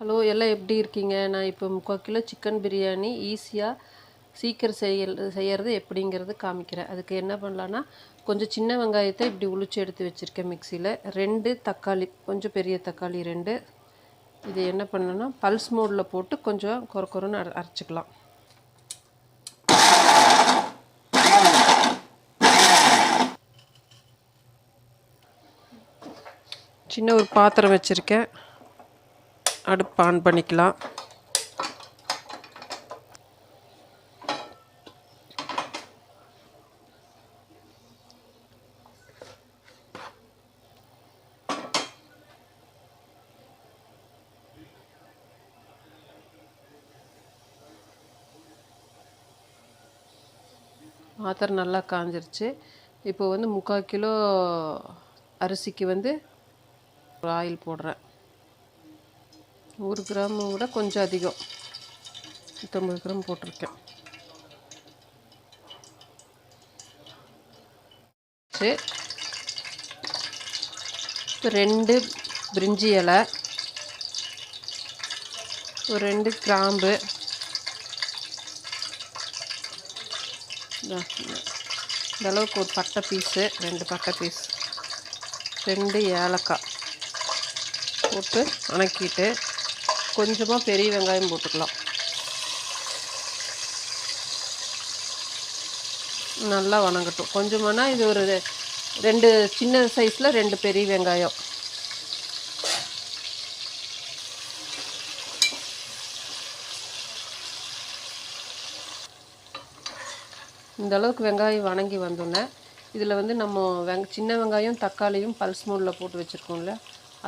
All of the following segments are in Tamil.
ஹலோ எல்லாம் எப்படி இருக்கீங்க? நான் இப்போ முக்கால் கிலோ சிக்கன் பிரியாணி ஈஸியாக சீக்கிரம் செய்ய செய்கிறது எப்படிங்கிறது காமிக்கிறேன். அதுக்கு என்ன பண்ணலான்னா கொஞ்சம் சின்ன வெங்காயத்தை இப்படி உளிச்சு எடுத்து வச்சுருக்கேன் மிக்சியில் ரெண்டு தக்காளி கொஞ்சம் பெரிய தக்காளி ரெண்டு. இது என்ன பண்ணணும்னா பல்ஸ் மோடில் போட்டு கொஞ்சம் கொர கொரன்னு அர அரைச்சிக்கலாம். சின்ன ஒரு பாத்திரம் வச்சுருக்கேன். அடுப்பு ஆன் பண்ணிக்கலாம். ஆத்தர் நல்லா காஞ்சிருச்சு. இப்போ வந்து முக்கால் கிலோ அரிசிக்கு வந்து ஆயில் போடுறேன். நூறு கிராம் விட கொஞ்சம் அதிகம். நூற்றம்பது கிராம் போட்டிருக்கேன். சரி இப்போ ரெண்டு பிரிஞ்சி இலை ஒரு ரெண்டு கிராம்பு. இந்தளவுக்கு ஒரு பட்டை பீஸு ரெண்டு பட்டை பீஸ் ரெண்டு ஏலக்காய் போட்டு வணக்கிட்டு கொஞ்சமாக பெரிய வெங்காயம் போட்டுக்கலாம். நல்லா வணங்கட்டும். கொஞ்சமானா இது ஒரு ரெண்டு சின்ன சைஸில் ரெண்டு பெரிய வெங்காயம். இந்த அளவுக்கு வெங்காயம் வணங்கி வந்தோன்னே இதில் வந்து நம்ம வெங் சின்ன வெங்காயம் தக்காளியும் பல்ஸ் மூடில் போட்டு வச்சுருக்கோம்ல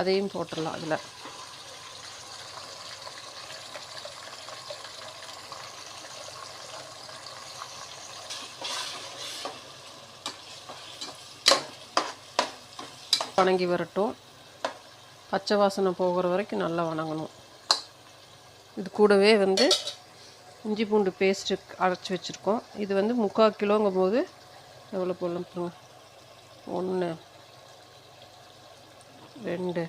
அதையும் போட்டுடலாம் அதில். வணங்கி வரட்டும். பச்சை வாசனை போகிற வரைக்கும் நல்லா வணங்கணும். இது கூடவே வந்து இஞ்சி பூண்டு பேஸ்ட்டு அரைச்சி வச்சுருக்கோம். இது வந்து முக்கால் கிலோங்கும் போது எவ்வளோ போடலாம் பாருங்க. ஒன்று ரெண்டு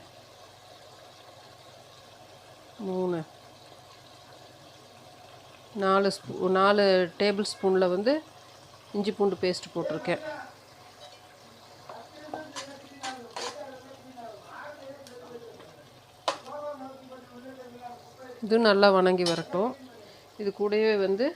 மூணு நாலு ஸ்பூ நாலு டேபிள் ஸ்பூனில் வந்து இஞ்சி பூண்டு பேஸ்ட்டு போட்டிருக்கேன். இது நல்லா வணங்கி வரட்டும். இது கூடவே வந்து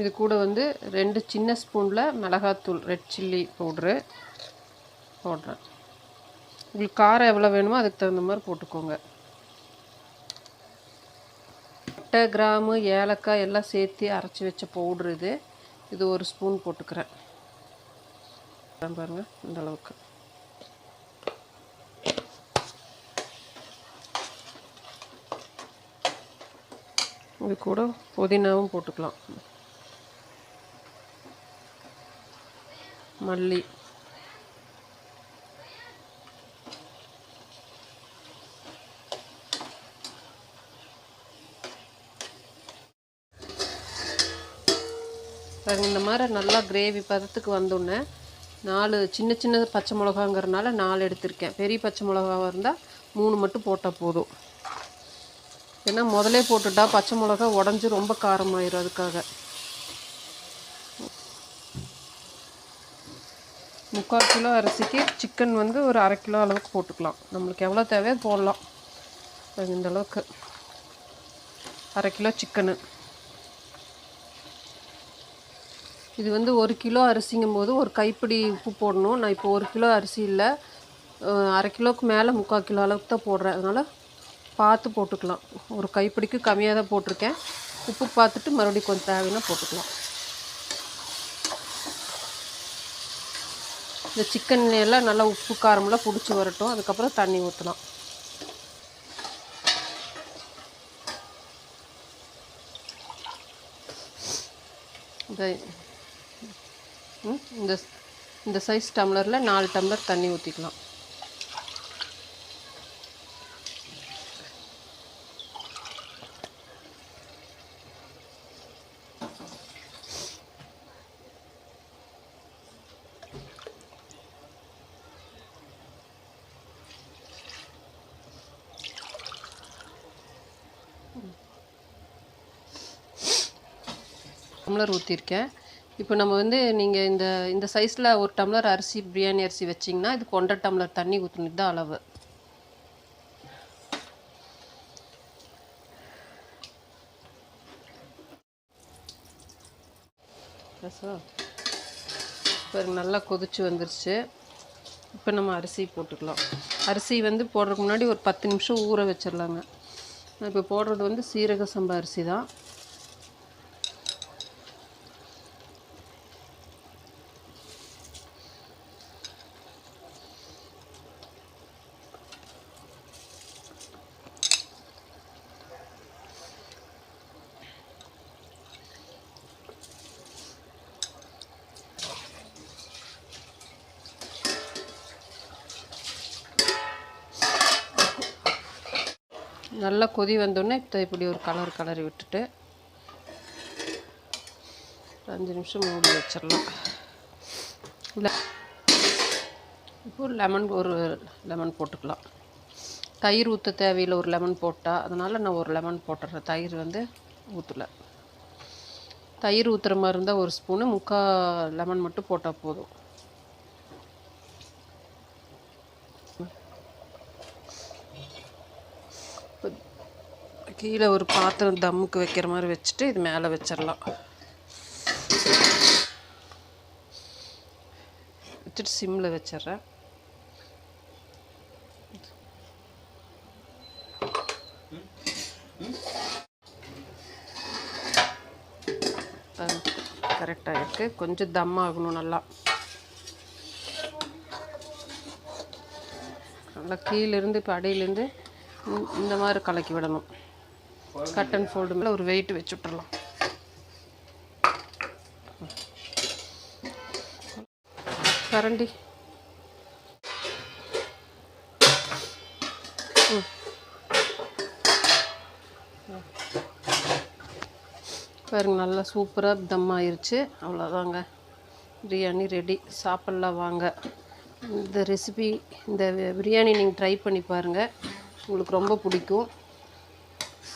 இது கூட வந்து ரெண்டு சின்ன ஸ்பூனில் மிளகாத்தூள் ரெட் சில்லி பவுட்ரு போடுறேன். உங்களுக்கு காரம் எவ்வளோ வேணுமோ அதுக்கு தகுந்த மாதிரி போட்டுக்கோங்க. பட்டை கிராமு ஏலக்காய் எல்லாம் சேர்த்து அரைச்சி வச்ச பவுட்ரு இது. இது ஒரு ஸ்பூன் போட்டுக்கிறேன். பாருங்கள் இந்தளவுக்கு இது கூட புதினாவும் போட்டுக்கலாம். மல்லி. பாருங்க இந்த மாதிரி நல்லா கிரேவி பதத்துக்கு வந்தோடனே நாலு சின்ன சின்ன பச்சை மிளகாங்கிறனால நாலு எடுத்திருக்கேன். பெரிய பச்சை மிளகாவாக இருந்தால் மூணு மட்டும் போட்டால் போதும். ஏன்னா முதலே போட்டுட்டா பச்சை மிளகா உடஞ்சி ரொம்ப காரமாயிரும் அதுக்காக. முக்கால் கிலோ அரிசிக்கு சிக்கன் வந்து ஒரு அரை கிலோ அளவுக்கு போட்டுக்கலாம். நம்மளுக்கு எவ்வளோ தேவையோ போடலாம். இந்த அளவுக்கு. அரை கிலோ சிக்கனு இது வந்து ஒரு கிலோ அரிசிங்கும் போது ஒரு கைப்பிடி உப்பு போடணும். நான் இப்போ ஒரு கிலோ அரிசி இல்லை. அரை கிலோவுக்கு மேலே முக்கால் கிலோ அளவுக்கு தான் போடுறேன். அதனால் பார்த்து போட்டுக்கலாம். ஒரு கைப்பிடிக்கு கம்மியாக தான் போட்டிருக்கேன். உப்பு பார்த்துட்டு மறுபடியும் கொஞ்சம் தேவைன்னா போட்டுக்கலாம். இந்த சிக்கன் எல்லாம் நல்லா உப்பு காரமெல்லாம் பிடிச்சி வரட்டும். அதுக்கப்புறம் தண்ணி ஊற்றலாம் இந்த இந்த இந்த சைஸ் டம்ளரில் நாலு டம்ளர் தண்ணி ஊற்றிக்கலாம் டம்ளர் ஊற்றிருக்கேன் இப்போ நம்ம வந்து நீங்கள் இந்த இந்த சைஸில் ஒரு டம்ளர் அரிசி பிரியாணி அரிசி வச்சிங்கன்னா இதுக்கு ஒன்றரை டம்ளர் தண்ணி ஊற்றுனது தான் அளவு. இப்போ நல்லா கொதிச்சு வந்துருச்சு. இப்போ நம்ம அரிசி போட்டுக்கலாம். அரிசி வந்து போடுறதுக்கு முன்னாடி ஒரு பத்து நிமிஷம் ஊற வச்சிடலாங்க. நான் இப்போ போடுறது வந்து சீரக சம்பா அரிசி தான். நல்லா கொதி வந்தோடனே இப்போ இப்படி ஒரு கலர் கலரி விட்டுட்டு அஞ்சு நிமிஷம் மூடி வச்சிடலாம். இல்லை இப்போ லெமன் ஒரு லெமன் போட்டுக்கலாம். தயிர் ஊற்ற தேவையில்லை ஒரு லெமன் போட்டால் அதனால் நான் ஒரு லெமன் போட்டுடுறேன் தயிர் வந்து ஊற்றலை தயிர் ஊற்றுற மாதிரி இருந்தால் ஒரு ஸ்பூனு முக்கால் லெமன் மட்டும் போட்டால் போதும். கீழே ஒரு பாத்திரம் தம்முக்கு வைக்கிற மாதிரி வச்சுட்டு இது மேலே வச்சிடலாம். வச்சுட்டு சிம்மில் வச்சிடுறேன். கரெக்டாக இருக்குது கொஞ்சம் தம் ஆகணும் நல்லா. நல்லா கீழேருந்து இப்போ அடியிலேருந்து இந்த மாதிரி கலக்கி விடணும். கட் அண்ட் ஃபோல்டு மேலே ஒரு வெயிட் வச்சு விட்டுறலாம். கரண்டி. ம். பாருங்க நல்லா சூப்பராக தம் ஆயிடுச்சு அவ்வளோதாங்க பிரியாணி ரெடி சாப்பிட்லாம் வாங்க. இந்த ரெசிபி இந்த பிரியாணி நீங்கள் ட்ரை பண்ணி பாருங்கள் உங்களுக்கு ரொம்ப பிடிக்கும்.